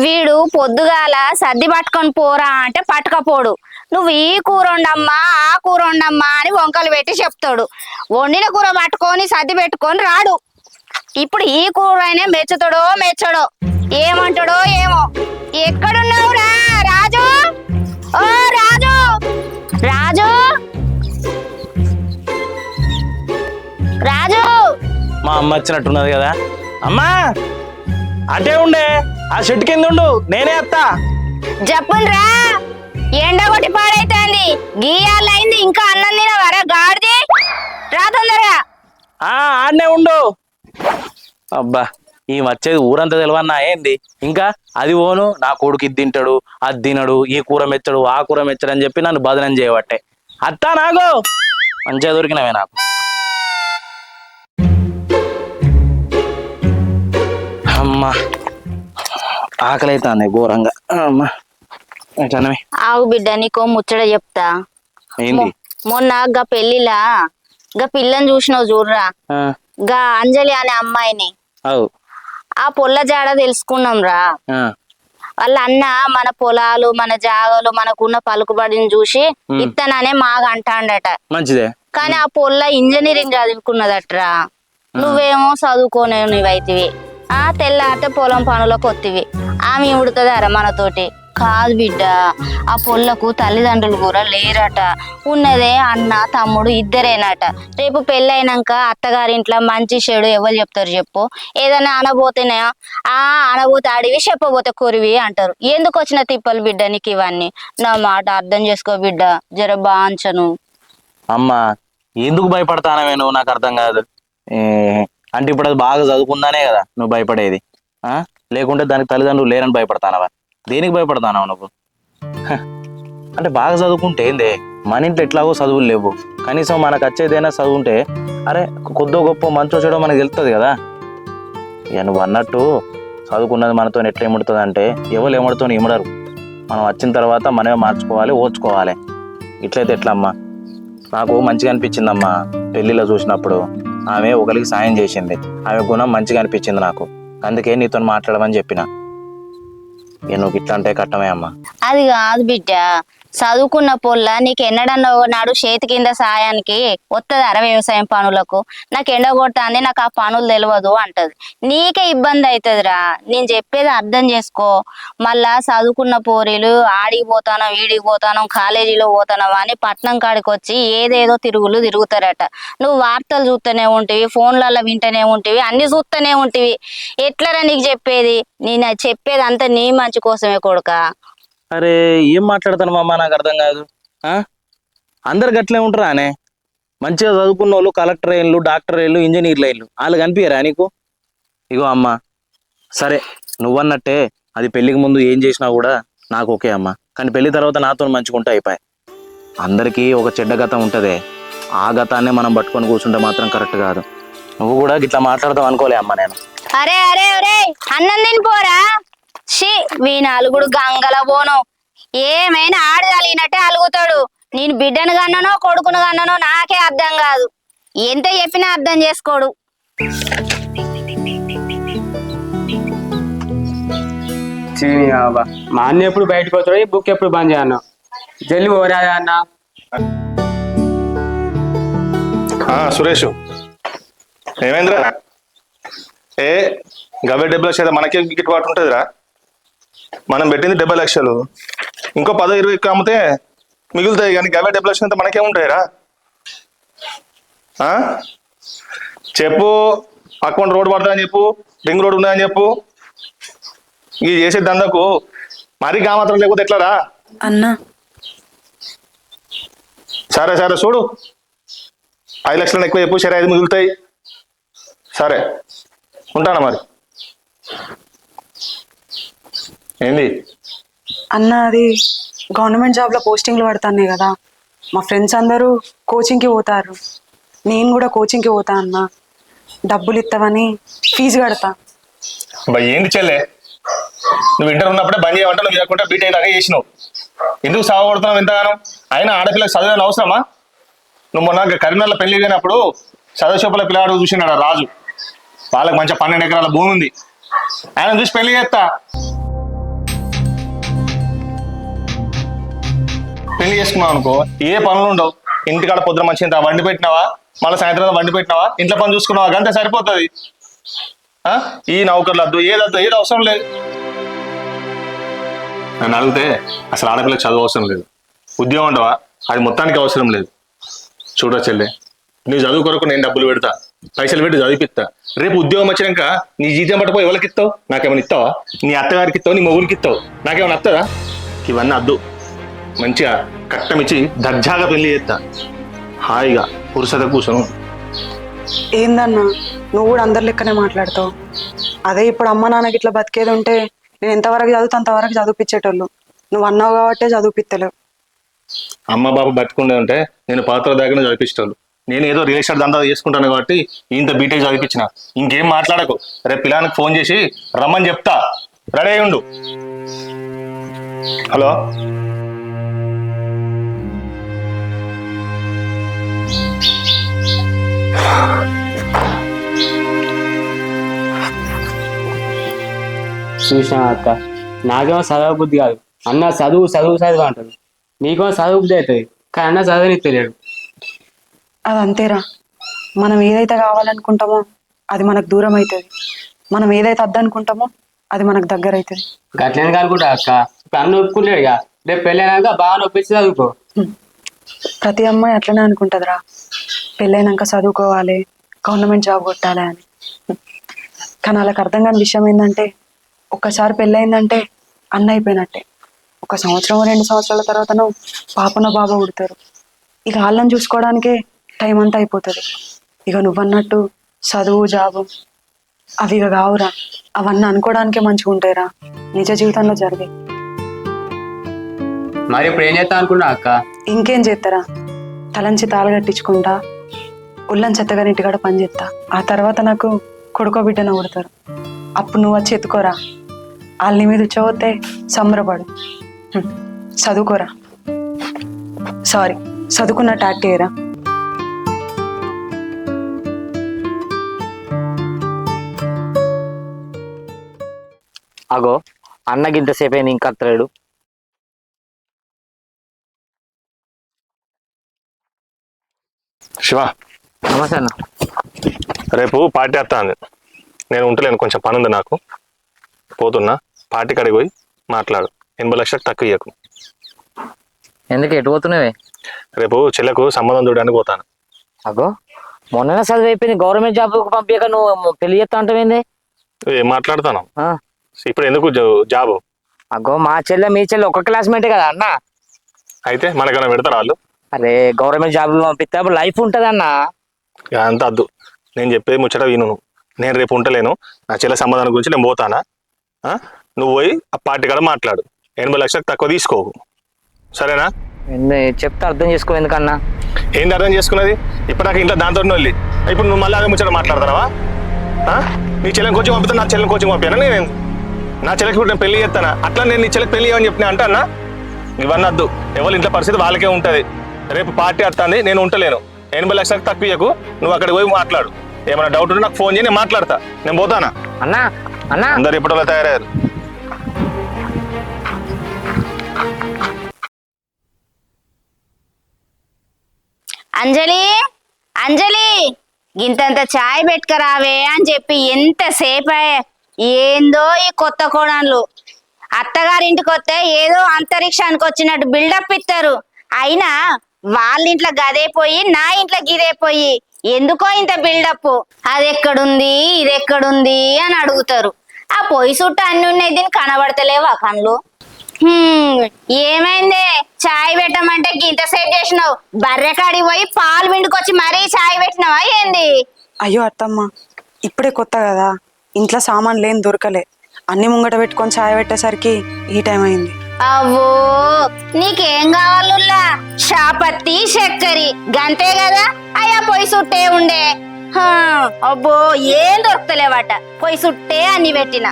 వీడు పొద్దుగాల సర్ది పట్టుకొని పోరా అంటే పట్టుకపోడు. నువ్వు ఈ కూర వండమ్మా ఆ కూర వండమ్మా అని వంకలు పెట్టి చెప్తాడు. వండిన కూర పట్టుకొని సర్ది పెట్టుకొని రాడు. ఇప్పుడు ఈ కూర అయినా మెచ్చుతాడో మెచ్చడో ఏమంటాడో ఏమో. ఎక్కడున్నావురా రాజు? ఓ రాజు! రాజు! రాజు! మా అమ్మ వచ్చినట్టున్నది కదా. అమ్మా! అటే ఉండే. ఆ చెట్టు కింద ఉండు. నేనే అత్తా. చెప్పుండ్రా ఎండ కొట్టి పాడైతుంది. గీయాలైంది ఇంకా అన్నం తినవరా? గాడిది? రా తొందరగా. ఆ ఆడనే ఉండు. అబ్బా ఈ వచ్చేది ఊరంతా తెలివన్నా ఏంది? ఇంకా అది ఓను నా కొడుకు ఇది తింటాడు అది తినడు ఈ కూర మెచ్చడు ఆ కూర మెచ్చడు అని చెప్పి నన్ను బదనం చేయబట్టే. అత్తా నాకు మంచిగా దొరికినవే నాకు. అమ్మా. ఆకలి అవుతుంది ఘోరంగా. అమ్మా. ఆగు బిడ్డ నీకో ముచ్చట చెప్తా. ఏంది? మొన్న గా పెళ్ళిలా గా పిల్లని చూసినావు చూడరా? గా అంజలి అనే అమ్మాయిని. ఆ పొల్ల జాడ తెలుసుకున్నాం రా. వాళ్ళ అన్న మన పొలాలు మన జాగలు మనకున్న పలుకుబడిని చూసి ఇత్తననే మాగా అంటాండట. మంచిదే. కానీ ఆ పొల్ల ఇంజనీరింగ్ చదువుకున్నదట్రా. నువ్వేమో చదువుకోనే నువ్వైతివి తెల్లారితే పొలం పనులకు వత్తివి ఆమె ఉడుతుందారా మనతోటి? కాదు బిడ్డ ఆ పొల్లకు తల్లిదండ్రులు కూడా లేరట. ఉన్నదే అన్న తమ్ముడు ఇద్దరేనట. రేపు పెళ్ళైనాక అత్తగారింట్లో మంచి చెడు ఎవరు చెప్తారు చెప్పు. ఏదైనా అనబోతేనే ఆ అనబోతే అడివి చెప్పబోతే కొరివి అంటారు. ఎందుకు వచ్చిన తిప్పలు బిడ్డ నీకు ఇవన్నీ? నా మాట అర్థం చేసుకో బిడ్డ జర బాంచను. అమ్మా ఎందుకు భయపడతానవే నువ్వు? నాకు అర్థం కాదు. అంటే ఇప్పుడు అది బాగా చదువుకుందానే కదా నువ్వు భయపడేది. ఆ? లేకుంటే దానికి తల్లిదండ్రులు లేరని భయపడతానవా? దేనికి భయపడతానవు నువ్వు? అంటే బాగా చదువుకుంటే ఏందే? మన ఇంట్లో ఎట్లాగో చదువులు లేవు. కనీసం మనకు వచ్చేదైనా చదువుంటే అరే కొద్దో గొప్ప మంచో చెడో మనకు తెలుస్తుంది కదా. ఇక నువ్వు అన్నట్టు చదువుకున్నది మనతో ఎట్లా ఏముడుతుంది అంటే ఎవరు ఏమడుతో ఇమడరు మనం వచ్చిన తర్వాత మనమే మార్చుకోవాలి ఓర్చుకోవాలి. ఇట్లయితే ఎట్లమ్మా? నాకు మంచిగా అనిపించిందమ్మా పెళ్ళిలో చూసినప్పుడు. ఆమె ఒకరికి సాయం చేసింది. ఆమె గుణం మంచిగా అనిపించింది నాకు. అందుకే నీతో మాట్లాడమని చెప్పిన. నువ్వు ఇట్లా అంటే కట్టమే అమ్మా. అది కాదు బిడ్డ. చదువుకున్న పొల్ల నీకు ఎన్నడన్నా నాడు చేతి కింద సాయానికి వస్తుందరా వ్యవసాయం పనులకు. నాకు ఎండ కొడుతుంది నాకు ఆ పనులు తెలియదు అంటది. నీకే ఇబ్బంది అవుతుందిరా నేను చెప్పేది అర్థం చేసుకో. మళ్ళా చదువుకున్న పోరీలు ఆడికి పోతాను ఈడికి పోతాను కాలేజీలో పోతాను అని పట్నం కాడికి వచ్చి ఏదేదో తిరుగులు తిరుగుతారట. నువ్వు వార్తలు చూస్తూనే ఉంటివి ఫోన్లలో వింటూనే ఉంటివి అన్ని చూస్తూనే ఉంటివి. ఎట్లరా నీకు చెప్పేది? నేను అది చెప్పేది అంతా నీ మంచి కోసమే కొడుకా. అరే ఏం మాట్లాడతాను మామ? నాకు అర్థం కాదు. ఆ? అందరు గట్లే ఉంటారా అనే? మంచిగా చదువుకున్న వాళ్ళు కలెక్టర్ అయ్యిండ్లు డాక్టర్ అయ్యిండ్లు ఇంజనీర్లు అయ్యిండ్లు వాళ్ళు కనిపించరా నీకు? ఇగో అమ్మా. సరే నువ్వన్నట్టే అది పెళ్ళికి ముందు ఏం చేసినా కూడా నాకు ఓకే అమ్మ. కానీ పెళ్ళి తర్వాత నాతో మంచుకుంటే అయిపోయి. అందరికీ ఒక చెడ్డ గతం ఉంటుంది. ఆ గతాన్నే మనం పట్టుకొని కూర్చుంటే మాత్రం కరెక్ట్ కాదు. నువ్వు కూడా ఇట్లా మాట్లాడదాం అనుకోలే అమ్మ నేను. అరే అరే అరే! అన్నం తినిపోరా? షీ మీ నలుగుడు గంగల పోను ఏమైనా ఆడదలిగినట్టే అలుగుతాడు. నేను బిడ్డను కన్నానో కొడుకును కన్నానో నాకే అర్థం కాదు. ఎంత చెప్పినా అర్థం చేసుకోడు. చీని. మా అన్న ఎప్పుడు బయటకు వస్తాడు ఈ బుక్ ఎప్పుడు బంద్ చేయను. జల్లి పోరా అన్న? ఆ, సురేష్. ఏమైందిరా? ఏ గవే డెబ్బై లక్షలు మనకే గిట్టుబాటు ఉంటుందిరా. మనం పెట్టింది డెబ్బై లక్షలు. ఇంకో పదో ఇరవై ఎక్కువ అమ్మితే మిగులుతాయి కానీ గవే డెబ్బై లక్షలు అంతా మనకే ఉంటాయిరా ఆ? చెప్పు అకౌంట్ రోడ్ పడుతుందని చెప్పు రింగ్ రోడ్ ఉన్నదని చెప్పు. ఇది చేసే దందకు మరీ మాత్రం లేకపోతే ఎట్లారా? అన్నా. సరే సరే చూడు. ఐదు లక్షలు ఎక్కువ చెప్పు సరే ఐదు మిగులుతాయి. సరే. ఉంటానా మరి? ఏంది? అన్న అది గవర్నమెంట్ జాబ్లో పోస్టింగ్లు పడుతున్నాయి కదా. మా ఫ్రెండ్స్ అందరూ కోచింగ్కి పోతారు. నేను కూడా కోచింగ్కి పోతా అన్న. డబ్బులు ఇస్తావని ఫీజు కడతా. అబ్బా ఏంది చెల్లె? నువ్వు ఇంటర్ ఉన్నప్పుడే బంద్ చేయమంటే నువ్వు చేయకుండా బీటెక్ దాకా చేసినావు. ఎందుకు సాగబడుతున్నావు ఎంతగానో అయినా ఆడపిల్లకి చదివే అవసరమా? నువ్వు మొన్న కరీంనగర్లో పెళ్ళి అయినప్పుడు చదువు చూపుల పిల్లాడు చూసినాడు రాజు. వాళ్ళకి మంచి పన్నెండు ఎకరాల భూమి ఉంది. ఆయన చూసి పెళ్ళి చేస్తా. పెళ్ళి చేసుకున్నావు అనుకో ఏ పనులు ఉండవు. ఇంటికాడ పొద్దున మంచి ఇంత వండి పెట్టినావా? మళ్ళీ సాయంత్రం వండి పెట్టినావా? ఇంట్లో పని చూసుకున్నావా? గంటే సరిపోతుంది. ఆ? ఈ నౌకర్లు వద్దు ఏదద్దు ఏది అవసరం లేదు. నన్ను అడిగితే అసలు ఆడపిల్లకి చదువు అవసరం లేదు. ఉద్యోగం ఉండవా? అది మొత్తానికి అవసరం లేదు. చూడ చెల్లె నీ చదువు కొరకు నేను డబ్బులు పెడతా. పైసలు పెట్టి చదివిపిస్తా. రేపు ఉద్యోగం వచ్చినాక నీ జీతం పట్టుపోయి ఎవరికి ఇస్తావు? నాకేమైనా ఇస్తావా? నీ అత్తగారికి ఇస్తావు? నీ మొగుడికి ఇస్తావు? నాకేమైనా వస్తుందా ఇవన్నీ అద్దు. మంచిగా కట్టమిచ్చి దర్జాగా పెళ్ళి చేస్తా. హాయిగా పురుషత కూర్చొని ఏందన్నా? నువ్వు కూడా అందరి లెక్కనే మాట్లాడతావు. అదే ఇప్పుడు అమ్మ నాన్నకి ఇట్లా బతికేది ఉంటే నేను ఎంతవరకు చదువుతా అంతవరకు చదివిపించేటోళ్ళు నువ్వు అన్నావు కాబట్టే చదివిపిత్తలేవు. అమ్మ బాబు బతుకుండే ఉంటే నేను పాత్ర దగ్గర చదివిస్తాను నేను ఏదో రిలేషన్ దందా చేసుకుంటాను కాబట్టి ఇంత బీటెక్ చదివించిన ఇంకేం మాట్లాడకు. రేపు పిల్లానికి ఫోన్ చేసి రమ్మని చెప్తా. రెడీ అయి ఉండు. హలో? చూసినా అక్క? నాకేమో చదవ బుద్ధి కాదు. అన్న చదువు చదువు చదువు అంటాడు నీకేమో చదువు బుద్ధి అవుతుంది. కానీ అన్న చదవని తెలియడు అది అంతేరా మనం ఏదైతే కావాలనుకుంటామో అది మనకు దూరం అవుతుంది. మనం ఏదైతే వద్దనుకుంటామో అది మనకు దగ్గర అవుతుంది. గట్లని అనుకుంటా అక్క. ఇప్పుడు అన్న ఒప్పుకుంటాడు ఇక. రేపు పెళ్ళైనాక బాగా నొప్పించి చదువుకో. ప్రతి అమ్మాయి అట్లనే అనుకుంటుందిరా. పెళ్ళైనాక చదువుకోవాలి గవర్నమెంట్ జాబ్ కొట్టాలి అని. కానీ వాళ్ళకి అర్థం కాని విషయం ఏంటంటే ఒక్కసారి పెళ్ళయిందంటే అన్న అయిపోయినట్టే. ఒక సంవత్సరం రెండు సంవత్సరాల తర్వాతను పాపన బాబా పుడతారు. ఇక వాళ్ళని చూసుకోవడానికే టైం అంతా అయిపోతుంది. ఇక నువ్వన్నట్టు చదువు జాబు అవి ఇక కావురా. అవన్నీ అనుకోవడానికే మంచిగా ఉంటాయిరా నిజ జీవితంలో జరిగే మరి ఇప్పుడు ఏం చేస్తా అనుకున్నా అక్క? ఇంకేం చేస్తారా తలంచి తాళ కట్టించుకుంటా ఉల్లం చెత్తగా ఇంటికాడ పని చేస్తా ఆ తర్వాత నాకు కొడుకో బిడ్డన కొడతారు. అప్పుడు నువ్వు వచ్చి ఎత్తుకోరా. వాళ్ళ నీ మీద వచ్చకపోతే సంబరపడు. హ్మ్. చదువుకోరా. సారీ చదువుకున్నట్టు యాక్ట్ చేయరా. అగో అన్నకి ఇంతసేపు అయింది ఇంకా అత్తలేడు శివ. నమస్తే అన్న రేపు పార్టీ వస్తాను నేను ఉంటలేను కొంచెం పని ఉంది నాకు. పోతున్నా పార్టీ కాడికి పోయి మాట్లాడు. ఎనభై లక్షలకు తక్కువ ఇయ్యకు. ఎందుకు ఎటు పోతున్నావే? రేపు చెల్లెకు సంబంధం చూడడానికి పోతాను. అగో మొన్ననే చదువు అయిపోయింది గవర్నమెంట్ జాబ్ పంపించక నువ్వు పెళ్ళి చేస్తా అంటావేంది ఏం మాట్లాడతాను. ఆ, ఇప్పుడు ఎందుకు జా- జాబు? అగో మా చెల్లె మీ చెల్లె ఒక క్లాస్మేటే కదా అన్న? అయితే మనకైనా పెడతారు వాళ్ళు? అరే గవర్నమెంట్ జాబ్ పంపిస్తే అప్పుడు లైఫ్ ఉంటుంది అన్న అంత అద్దు. నేను చెప్పేది ముచ్చట విను నువ్వు. నేను రేపు ఉంటలేను నా చెల్లె సంబంధం గురించి నేను పోతానా? ఆ? నువ్వు పోయి ఆ పార్టీ కాడ మాట్లాడు. ఎనభై లక్షలకు తక్కువ తీసుకోకు. సరేనా? చెప్తే అర్థం చేసుకో ఎందుకన్నా? ఏంది అర్థం చేసుకున్నది? ఇప్పటిదాకా ఇంట్లో దాంతో వెళ్ళి ఇప్పుడు నువ్వు మళ్ళీ అదే ముచ్చట మాట్లాడతావా నీ చెల్లెని కోచింగ్ పంపితే నా చెల్లెని కోచింగ్ పంపాను నేను? నా చెల్లెకి ఇప్పుడు నేను పెళ్ళి చేస్తానా? అట్లా నేను నీ చెల్లెకి పెళ్ళి చేయమని చెప్పిన అంటా అన్న ఇవన్నీ వద్దు ఎవరి ఇంట్లో పరిస్థితి వాళ్ళకే ఉంటుంది. రేపు పార్టీ వస్తుంది నేను ఉంటలేను. ఎనభై లక్షలకు తక్కువ ఇయ్యకు నువ్వు అక్కడికి పోయి మాట్లాడు. ఏమైనా డౌట్ ఉంటే నాకు ఫోన్ చేయి నేను మాట్లాడతా. నేను పోతానా? అన్నా అన్నా. అందరు ఇప్పటిలో తయారయ్యారు. అంజలి అంజలి గింతంత చాయ్ పెట్టుకరావే అని చెప్పి ఎంతసేపు ఏందో ఈ కొత్త కోడన్లు. అత్తగారింటికి వస్తే ఏదో అంతరిక్షానికి వచ్చినట్టు బిల్డప్ ఇస్తారు. అయినా వాళ్ళ ఇంట్లో గదే పోయి నా ఇంట్లో గిదే పోయి ఎందుకో ఇంత బిల్డప్? అది ఎక్కడుంది ఇది ఎక్కడుంది అని అడుగుతారు. ఆ పొయ్యి చుట్టూ అన్ని ఉన్నాయి దీన్ని కనబడతలేవా కళ్ళు ఏమైందే? చాయ్ పెట్టమంటే గింత సెట్ చేసినావు. బర్రె కాడికి పోయి పాలు విండుకొచ్చి మరీ చాయ్ పెట్టినావా ఏంది? అయ్యో అత్తమ్మ ఇప్పుడే కొత్త కదా. ఇంట్లో సామాన్ లేని దొరకలే. అన్ని ముంగట పెట్టుకొని చాయ్ పెట్టేసరికి ఈ టైం అయింది. అవ్వో నీకేం కావాలుల్లా? షాపత్తి చక్కెరి. గంతే కదా అయ్యా పొయ్యి సుట్టే ఉండే. అబ్బో ఏం దొరకలేవట పొయ్యి సుట్టే అన్ని పెట్టిన.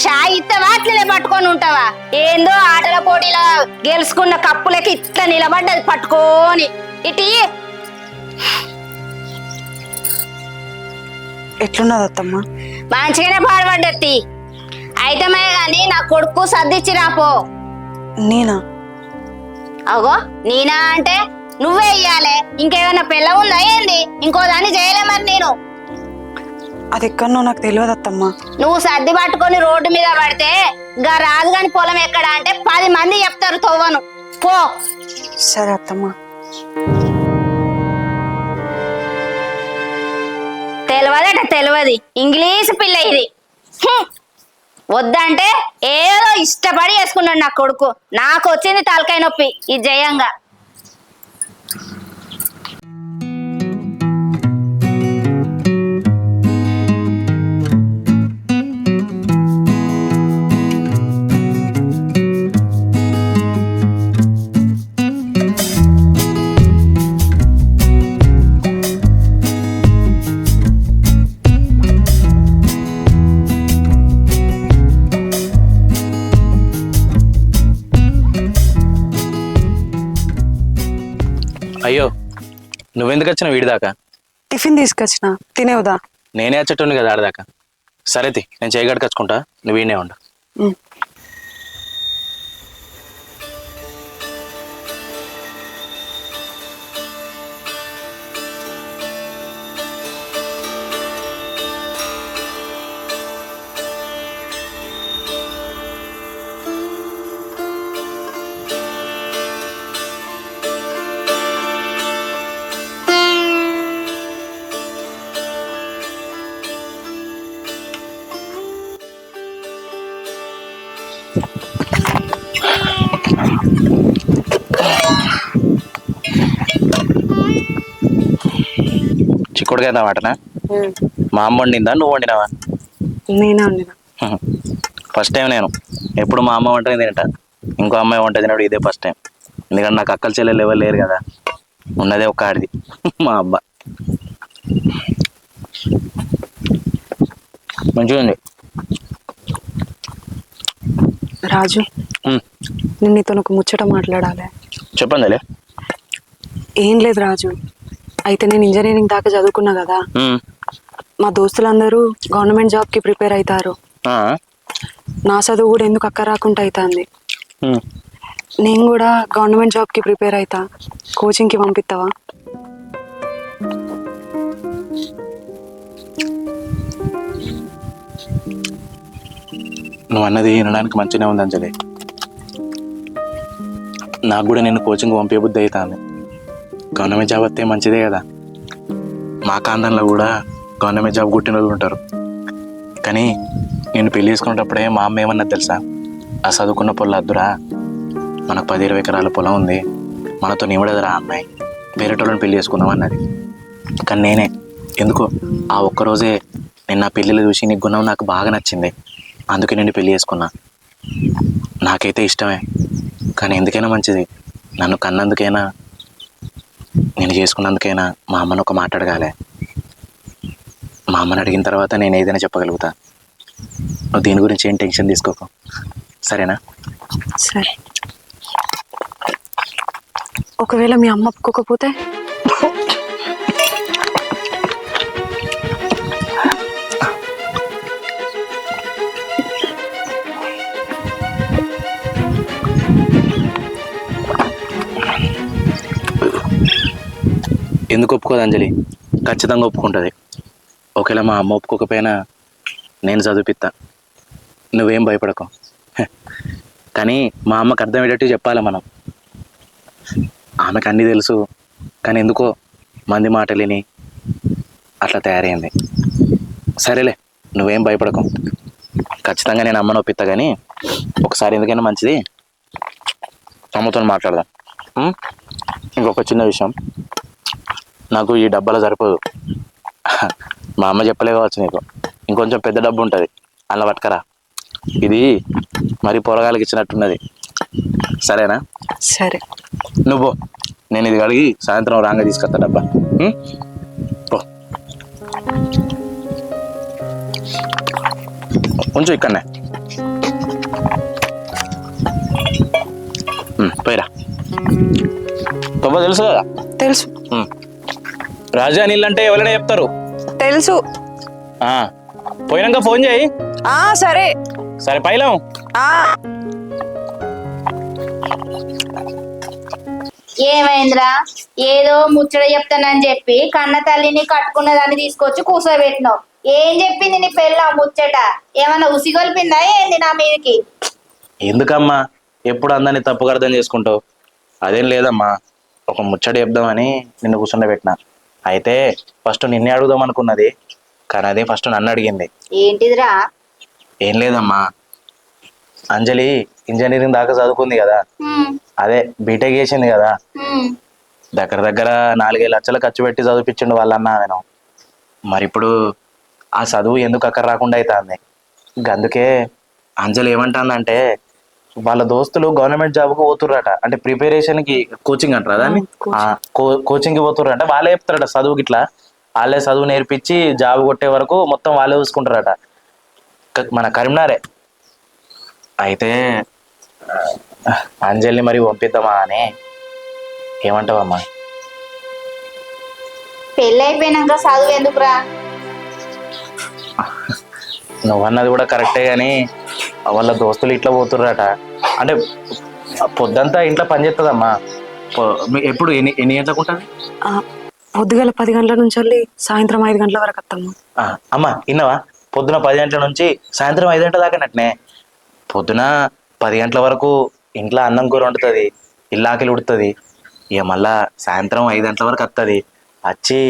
షాయి ఇత్తవా అట్లనే పట్టుకొని ఉంటావా? ఏందో ఆటల పోటీలో గెలుచుకున్న కప్పులకి ఇట్లా నిలబడ్డది పట్టుకొని. ఇటీ. ఎట్లున్నది అత్తమ్మ? మంచిగానే పాడబడ్డది అయితే మే గాని నా కొడుకు సర్దిచ్చి రాపో నేనా? అగో నేనా అంటే నువ్వే ఇయ్యాలే. ఇంకేమైనా పిల్ల ఉందా ఏంది? ఇంకో దాన్ని చేయలే మరి నేను. అది ఎక్కడనో నాకు తెలియదు అత్తమ్మ. నువ్వు సర్ది పట్టుకొని రోడ్డు మీద పడితే గా రాదు గాని పొలం ఎక్కడ అంటే పది మంది చెప్తారు తవ్వను. పో. సరే అత్తమ్మ. తెలియదట తెలియదు ఇంగ్లీష్ పిల్ల ఇది. వద్దంటే ఏదో ఇష్టపడి వేసుకున్నాడు నా కొడుకు. నాకు వచ్చింది తలకాయ నొప్పి ఈ జయంగా. నువ్వెందుకు వచ్చిన వీడి దాకా? టిఫిన్ తీసుకొచ్చిన. తినేవుదా? నేనే వచ్చేటోని కదా ఆడదాకా సరే తి, నేను చేయగడకచ్చుకుంటా నువ్వు వీడినే ఉండు. చిక్కుడుకాయ టమాటనా మా అమ్మ వండిందా? నువ్వు వండినావా? నేనే వండిన. ఫస్ట్ టైం నేను. ఎప్పుడు మా అమ్మ వంటనే తింటా. ఇంకో అమ్మాయి వంట తినడు ఇదే ఫస్ట్ టైం ఎందుకంటే నాకు అక్కల చెల్లెలు ఎవరు లేరు కదా. ఉన్నదే ఒక ఆడిది మా అబ్బా. మంచిగా ఉంది. రాజు నేను నీతో ఒక ముచ్చట మాట్లాడాలి. చెప్పండి ఏం లేదు రాజు. అయితే నేను ఇంజనీరింగ్ దాకా చదువుకున్నా కదా. మా దోస్తులందరూ గవర్నమెంట్ జాబ్కి ప్రిపేర్ అవుతారు నా చదువు కూడా ఎందుకు అక్క రాకుండా అవుతుంది నేను కూడా గవర్నమెంట్ జాబ్కి ప్రిపేర్ అవుతా కోచింగ్కి పంపిస్తావా నువ్వు అన్నది వినడానికి మంచిగానే ఉంది అంజలి. నాకు కూడా నేను కోచింగ్ పంపించబుద్ధి అవుతుంది గవర్నమెంట్ జాబ్ వస్తే మంచిదే కదా. మా కాందంలో కూడా గవర్నమెంట్ జాబ్ కొట్టిన వాళ్ళు ఉంటారు. కానీ నేను పెళ్ళి చేసుకునేటప్పుడే మా అమ్మ ఏమన్నది తెలుసా? ఆ చదువుకున్న పొలం వద్దురా మనకు పది ఇరవై ఎకరాల పొలం ఉంది. మనతో నివడదురా అమ్మాయి. వేరేటోళ్ళని పెళ్ళి చేసుకుందాం అన్నది. కానీ నేనే. ఎందుకో ఆ ఒక్కరోజే నేను నా పెళ్ళిళ్ళు చూసి నీ గుణం నాకు బాగా నచ్చింది. అందుకే నేను పెళ్ళి చేసుకున్నా. నాకైతే ఇష్టమే. కానీ ఎందుకైనా మంచిది. నన్ను కన్నందుకైనా నేను చేసుకున్నందుకైనా మా అమ్మను ఒక మాట అడగాలి. మా అమ్మని అడిగిన తర్వాత నేను ఏదైనా చెప్పగలుగుతా. నువ్వు దీని గురించి ఏం టెన్షన్ తీసుకోకు. సరేనా? సరే. ఒకవేళ మీ అమ్మ ఒప్పుకోకపోతే? ఎందుకు ఒప్పుకోదు అంజలి? ఖచ్చితంగా ఒప్పుకుంటుంది. ఒకవేళ మా అమ్మ ఒప్పుకోకపోయినా నేను చదివిపిస్తా. నువ్వేం భయపడకు. కానీ మా అమ్మకు అర్థమయ్యేటట్టు చెప్పాలి మనం. ఆమెకు అన్నీ తెలుసు. కానీ ఎందుకో మంది మాటలిని అట్లా తయారైంది. సరేలే నువ్వేం భయపడకు. ఖచ్చితంగా నేను అమ్మను ఒప్పిస్తా కానీ ఒకసారి ఎందుకైనా మంచిది అమ్మతో మాట్లాడదాం. ఇంకొక చిన్న విషయం. నాకు ఈ డబ్బాలో సరిపోదు. మా అమ్మ చెప్పలే కావచ్చు నీకు. ఇంకొంచెం పెద్ద డబ్బు ఉంటుంది. అలా పట్టుకరా. ఇది మరి పొరగాలకి ఇచ్చినట్టున్నది. సరేనా? సరే. నువ్వు. నేను ఇది కడిగి సాయంత్రం రాంగా తీసుకొస్తా డబ్బా. ఉంచు ఇక్కడనే. పోయిరా. తొవ్వ తెలుసు కదా? తెలుసు. రాజా నీళ్ళు అంటే ఎవరైనా చెప్తారు. తెలుసు. ఆ, పోయినాక ఫోన్ చేయి. ఆ సరే. సరే పైలం ఆ. ఏమైందిరా? ఏదో ముచ్చట చెప్తానని చెప్పి కన్న తల్లిని కట్టుకున్న దాన్ని తీసుకొచ్చి కూర్చోబెట్టినావు ఏం చెప్పింది నీ పెళ్ళ ముచ్చట? ఏమన్నా ఉసిగొల్పిందా ఏంది నా మీదకి? ఎందుకమ్మా? ఎప్పుడు అందరినీ తప్పుగా అర్థం చేసుకుంటావు? అదేం లేదమ్మా. ఒక ముచ్చట చెప్దామని నిన్ను కూర్చుండబెట్టిన అయితే ఫస్ట్ నిన్నే అడుగుదాం అనుకున్నది కానీ అదే ఫస్ట్ నన్ను అడిగింది. ఏంటిదిరా? ఏం లేదమ్మా. అంజలి ఇంజనీరింగ్ దాకా చదువుకుంది కదా. అదే బీటెక్ చేసింది కదా. దగ్గర దగ్గర నాలుగైదు లక్షలు ఖర్చు పెట్టి చదివిపించిండు వాళ్ళన్న నేను. మరి ఇప్పుడు ఆ చదువు ఎందుకు అక్కడ రాకుండా అవుతుంది అందుకే అంజలి ఏమంటుందంటే వాళ్ళ దోస్తులు గవర్నమెంట్ జాబ్కు పోతుర్రట. అంటే ప్రిపరేషన్కి కోచింగ్ అంటారా దాన్ని? కోచింగ్కి పోతుర్రట. వాళ్ళే చెప్తారట చదువుకి ఇట్లా. వాళ్ళే చదువు నేర్పించి జాబ్ కొట్టే వరకు మొత్తం వాళ్ళే చూసుకుంటారట. క- మన కరీంనగరే. అయితే అంజలిని మరి పంపిద్దామా అని ఏమంటావమ్మా? పెళ్ళి అయిపోయినాక చదువు ఎందుకురా? నువ్వన్నది కూడా కరెక్టే కానీ వాళ్ళ దోస్తులు ఇట్లా పోతుర్రట. అంటే పొద్దంతా ఇంట్లో పని చేస్తుందమ్మా ఎప్పుడు ఎన్ని ఎన్ని గంటలకు ఉంటుంది పొద్దుగల పది గంటల నుంచి వెళ్ళి సాయంత్రం ఐదు గంటల వరకు వస్తాము అమ్మా విన్నావా పొద్దున పది గంటల నుంచి సాయంత్రం ఐదు గంటల దాకా నట్నే పొద్దున పది గంటల వరకు ఇంట్లో అన్నం కూర వండుతుంది ఇల్లాకిలు ఉడుతుంది. ఇక మళ్ళా సాయంత్రం ఐదు గంటల వరకు వస్తుంది వచ్చి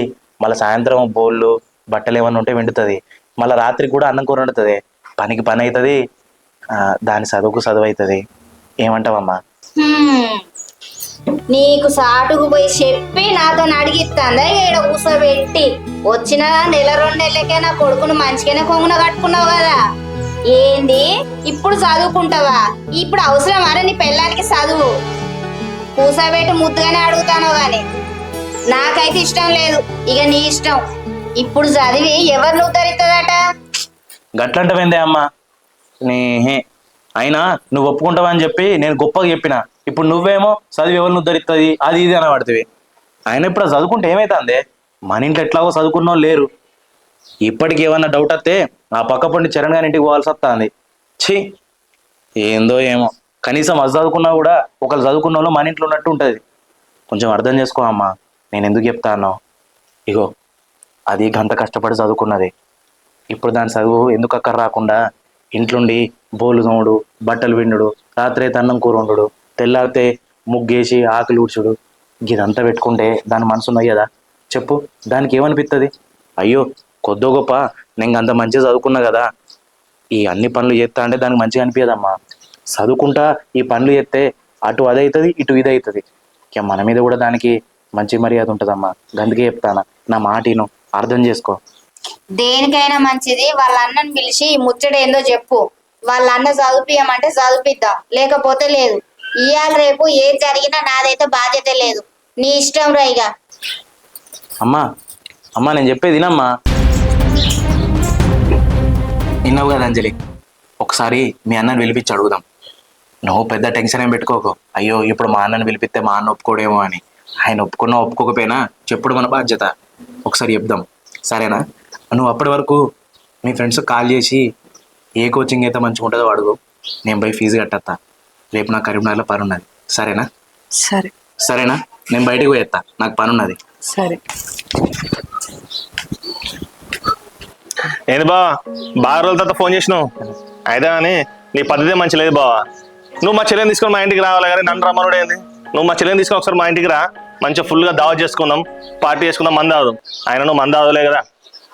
మళ్ళీ సాయంత్రం బోళ్ళు బట్టలు ఏమన్నా ఉంటే వండుతుంది మళ్ళీ రాత్రికి కూడా అన్నం కూర వండుతుంది. పనికి పని అవుతుంది దాని చదువుకు చదువు అవుతుంది ఏమంటావమ్మా? నీకు సాటుకు పోయి చెప్పి నాతో అడిగిస్తాందా ఏడ కూసోబెట్టి. వచ్చిన నెల రెండు నెలలకే నా కొడుకును మంచిగానే కొంగున కట్టుకున్నావు కదా. ఏంది? ఇప్పుడు చదువుకుంటావా? ఇప్పుడు అవసరం అరే నీ పెళ్ళానికి చదువు? కూసోబెట్టి ముద్దుగానే అడుగుతాను గాని. నాకైతే ఇష్టం లేదు. ఇక నీ ఇష్టం. ఇప్పుడు చదివి ఎవరు ఉద్ధరిస్తుందట గట్లంటమైందే అమ్మా? నీ అయినా నువ్వు ఒప్పుకుంటావని చెప్పి నేను గొప్పగా చెప్పిన. ఇప్పుడు నువ్వేమో చదివి ఎవరు ఉద్ధరిస్తుంది అది ఇది అని పడుతుంది ఆయన ఇప్పుడు చదువుకుంటే ఏమైతుంది? మన ఇంట్లో ఎట్లాగో చదువుకున్న వాళ్ళు లేరు. ఇప్పటికి ఏమన్నా డౌట్ వస్తే ఆ పక్క పండి చరణ్ గారి ఇంటికి పోవాల్సి వస్తుంది. ఛీ! ఏందో ఏమో. కనీసం అది చదువుకున్నా కూడా ఒకళ్ళు చదువుకున్న వాళ్ళు మన ఇంట్లో ఉన్నట్టు ఉంటుంది. కొంచెం అర్థం చేసుకో అమ్మా. నేను ఎందుకు చెప్తాను. ఇగో అది గంత కష్టపడి చదువుకున్నది. ఇప్పుడు దాని చదువు ఎందుకు అక్కడ రాకుండా ఇంట్లుండి బోలు తోముడు బట్టలు విండు రాత్రి అన్నం కూర వండుడు తెల్లారితే ముగ్గేసి ఆకులు ఊడ్చుడు. ఇదంతా పెట్టుకుంటే దాని మనసు ఉన్నది కదా. చెప్పు దానికి ఏమనిపిస్తుంది అయ్యో కొద్దో గొప్ప నేను అంత మంచిగా చదువుకున్నా కదా. ఈ అన్ని పనులు చేస్తా అంటే దానికి మంచిగా అనిపించదమ్మా చదువుకుంటా ఈ పనులు చేస్తే అటు అదవుతుంది ఇటు ఇది అవుతుంది ఇక మన మీద కూడా దానికి మంచి మర్యాద ఉంటుందమ్మా. అందుకే చెప్తాను నా మాటిను అర్థం చేసుకో. దేనికైనా మంచిది వాళ్ళ అన్నని పిలిచి ముచ్చట ఏందో చెప్పు. వాళ్ళ అన్న చదివిపియమంటే చదివిద్దాం లేకపోతే లేదు. ఇవాళ రేపు ఏది జరిగినా నాదైతే బాధ్యత లేదు. నీ ఇష్టం రైగా అమ్మా అమ్మా నేను చెప్పేది వినమ్మా. విన్నావు కదా అంజలి? ఒకసారి మీ అన్నని పిలిపించి అడుగుదాం. నువ్వు పెద్ద టెన్షన్ ఏం పెట్టుకోకు. అయ్యో ఇప్పుడు మా అన్నని పిలిపిస్తే మా అన్న ఒప్పుకోడేమో అని. ఆయన ఒప్పుకున్నా ఒప్పుకోకపోయినా చెప్పుడు మన బాధ్యత. ఒకసారి చెప్దాం. సరేనా? నువ్వు అప్పటి వరకు మీ ఫ్రెండ్స్ కాల్ చేసి ఏ కోచింగ్ అయితే మంచిగా ఉంటుందో అడుగు. నేను పోయి ఫీజు కట్టేస్తా రేపు నాకు కరీంనగర్లో పని ఉన్నది. సరేనా? సరే. సరేనా? నేను బయటికి పోయేస్తా నాకు పని ఉన్నది. సరే. ఏంది బావా? బాగా రోజుల తర్వాత ఫోన్ చేసినావు. అయితే కానీ నీ పద్ధతి మంచి లేదు బావా. నువ్వు మా చెల్లెని తీసుకొని మా ఇంటికి రావాలి కానీ నన్ను రమ్మనుడు ఏంది? నువ్వు మా చెల్లెని తీసుకొని ఒకసారి మా ఇంటికి రా. మంచిగా ఫుల్గా దావా చేసుకుందాం పార్టీ చేసుకుందాం మంది తాగుదాం. ఆయన నువ్వు మంది కదా.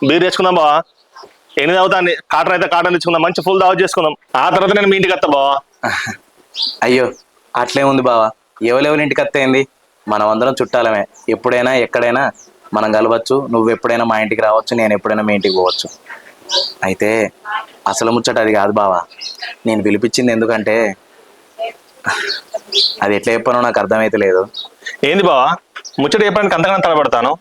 బీర్ చేసుకుందాం బావా. ఎన్ని తాగుతాంది కాటన్ అయితే కాటన్ తెచ్చుకుందాం. మంచి ఫుల్ దావా చేసుకుందాం. ఆ తర్వాత నేను మీ ఇంటికి వస్తా బావా. అయ్యో అట్లే ఉంది బావా. ఎవరెవరి ఇంటికి అత్తేంది మనం అందరం చుట్టాలమే. ఎప్పుడైనా ఎక్కడైనా మనం కలవచ్చు. నువ్వు ఎప్పుడైనా మా ఇంటికి రావచ్చు. నేను ఎప్పుడైనా మీ ఇంటికి పోవచ్చు. అయితే అసలు ముచ్చట అది కాదు బావా. నేను పిలిపించింది ఎందుకంటే అది ఎట్లా చెప్పానో నాకు అర్థమైతే లేదు. ఏంది బావా? ముచ్చట చెప్పడానికి అంతగానో తలపడతాను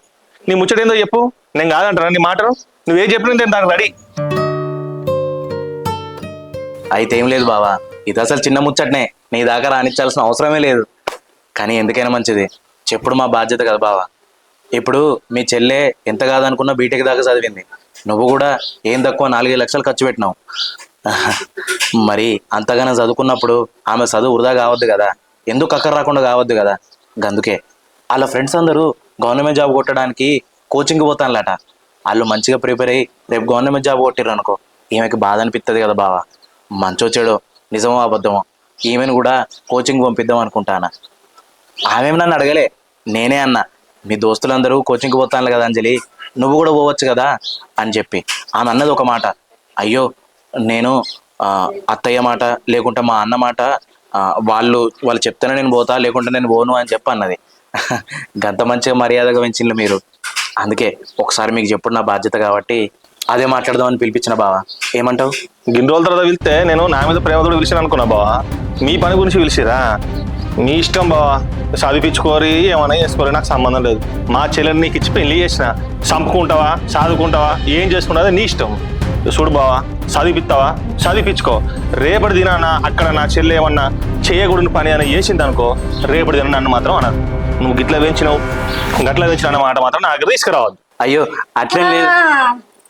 నీ ముచ్చట ఏందో చెప్పు. నేను కాదంటాను నీ మాటలు. నువ్వేం చెప్పినా నేను దానికి రెడీ. అయితే ఏం లేదు బావా. ఇది అసలు చిన్న ముచ్చటనే. నీ దాకా రానిచ్చాల్సిన అవసరమే లేదు. కానీ ఎందుకైనా మంచిది. చెప్పుడు మా బాధ్యత కదా బావా. ఇప్పుడు మీ చెల్లె ఎంత కాదనుకున్నా బీటెక్ దాకా చదివింది. నువ్వు కూడా ఏం తక్కువ నాలుగైదు లక్షలు ఖర్చు పెట్టినావు. మరి అంతగానో చదువుకున్నప్పుడు ఆమె చదువు వృధా కావద్దు కదా. ఎందుకు అక్కర రాకుండా కావద్దు కదా? గందుకే వాళ్ళ ఫ్రెండ్స్ అందరూ గవర్నమెంట్ జాబ్ కొట్టడానికి కోచింగ్ పోతానులట. వాళ్ళు మంచిగా ప్రిపేర్ అయ్యి రేపు గవర్నమెంట్ జాబ్ కొట్టిర్రు అనుకో ఈమెకి బాధ అనిపిస్తుంది కదా బావా. మంచో చెడో నిజమో అబద్ధమో ఈమెను కూడా కోచింగ్ పంపిద్దాం అనుకుంటానా. ఆమె నన్ను అడగలే నేనే అన్నా మీ దోస్తులందరూ కోచింగ్కి పోతాను కదా అంజలి నువ్వు కూడా పోవచ్చు కదా అని చెప్పి. ఆమె అన్నది ఒక మాట అయ్యో నేను అత్తయ్య మాట లేకుంటే మా అన్న మాట వాళ్ళు వాళ్ళు చెప్తేనే నేను పోతా లేకుంటే నేను పోను అని చెప్పి అన్నది గంత మంచిగా మర్యాదగా పెంచిండ్రు మీరు. అందుకే ఒకసారి మీకు చెప్పుడు నా బాధ్యత కాబట్టి అదే మాట్లాడదామని పిలిపించిన బావా. ఏమంటావు? గిన్ని రోజుల తర్వాత వెళ్తే నేను నా మీద ప్రేమతో పిలిచాను అనుకున్నా బావా. మీ పని గురించి పిలిచిరా? నీ ఇష్టం బావా. చదివించుకోరి ఏమైనా చేసుకోరి నాకు సంబంధం లేదు. మా చెల్లెని నీకు ఇచ్చి పెళ్ళి చేసిన. చంపుకుంటావా చదువుకుంటావా ఏం చేసుకుంటావా నీ ఇష్టం. చూడు బావా చదివిస్తావా చదివించుకో రేపటి దినాన అక్కడ నా చెల్లె ఏమన్నా చేయకూడని పని అని చేసింది అనుకో రేపటి దిన నన్ను మాత్రం అనదు నువ్వు గిట్ల పెంచినావు గట్ల పెంచిన అన్న మాట మాత్రం నాకు తీసుకురావద్దు. అయ్యో అట్లేం లేదు.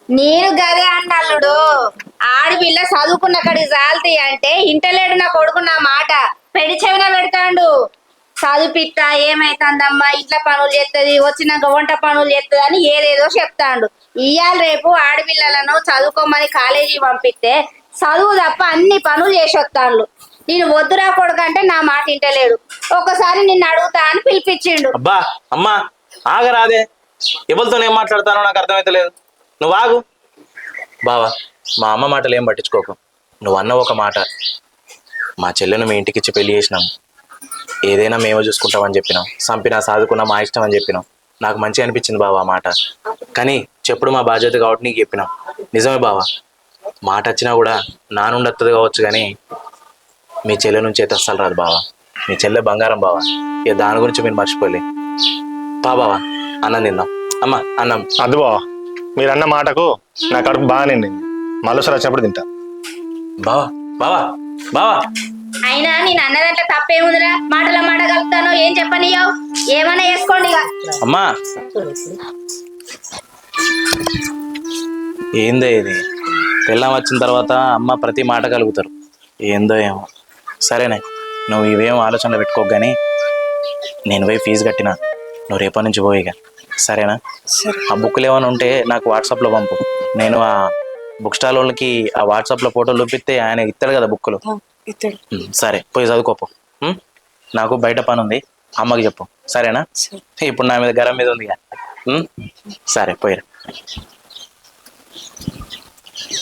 నేను గదే అన్నల్లుడు ఆడపిల్ల చదువుకున్న కడి జాల్తీ అంటే ఇంటలేడు నా కొడుకు నా మాట. పెడి చెవిన పెడతాడు. చదువుపిత్తా ఏమైతుందమ్మా ఇంట్లో పనులు చేస్తుంది వచ్చినాక వంట పనులు చేస్తుంది అని ఏదేదో చెప్తాడు. ఇయ్యాల రేపు ఆడపిల్లలను చదువుకోమని కాలేజీ పంపిస్తే చదువు తప్ప అన్ని పనులు చేసి వస్తాను నేను వద్దురా కొడుకంటే నా మాట ఇంటలేడు ఒకసారి నిన్ను అడుగుతా అని పిలిపించిండు. అబ్బా అమ్మా ఆగరాదే. ఎవరితో ఏం మాట్లాడతానో నాకు అర్థమైతలేదు. నువ్వు ఆగు. బావా మా అమ్మ మాటలు ఏం పట్టించుకోకు. నువ్వు అన్న ఒక మాట. మా చెల్లెను మీ ఇంటికి ఇచ్చి పెళ్ళి చేసినాం ఏదైనా మేమే చూసుకుంటామని చెప్పినాం. సంపినా సాదుకున్నా మా ఇష్టం అని చెప్పినాం. నాకు మంచి అనిపించింది బావా మాట. కానీ చెప్పుడు మా బాధ్యత కాబట్టి నీకు చెప్పినాం. నిజమే బావా. మాట వచ్చినా కూడా నా నుండి వస్తుంది కావచ్చు కానీ మీ చెల్లె నుంచి అయితే అస్సలు రాదు బావా. మీ చెల్లె బంగారం బావా. ఇక దాని గురించి మీరు మర్చిపోలే పా బావా అన్నం తిందాం. అమ్మ అన్నం. అది బావా. మీరు అన్న మాటకు నా కడుపు బాగా నిండింది. మళ్ళీసారి వచ్చినప్పుడు తింటా. బావా బావా బావా. అయినా నేను అన్నదంటే తప్పేముందిరా? మాటల మాట కలుపుతాను ఏం చెప్పనియో? ఏమైనా వేసుకోండి అమ్మా. ఏందో ఇది? పెళ్ళం వచ్చిన తర్వాత అమ్మ ప్రతి మాట కలుగుతారు. ఏందో ఏమో. సరేనే నువ్వు ఇవేం ఆలోచనలు పెట్టుకోకు కానీ నేను పోయి ఫీజు కట్టినా. నువ్వు రేపటి నుంచి పోయి ఇక. సరేనా? సరే. ఆ బుక్లు ఏమైనా ఉంటే నాకు వాట్సాప్లో పంపు. నేను ఆ బుక్ స్టాల్ వాళ్ళకి ఆ వాట్సాప్లో ఫోటోలు చూపిస్తే ఆయన ఇస్తాడు కదా బుక్కులు. ఇతడు. సరే పోయి చదువుకోపో? నాకు బయట పని ఉంది అమ్మకి చెప్పు. సరేనా? సరే. ఇప్పుడు నా మీద గరం మీద ఉంది సరే పోయిరా.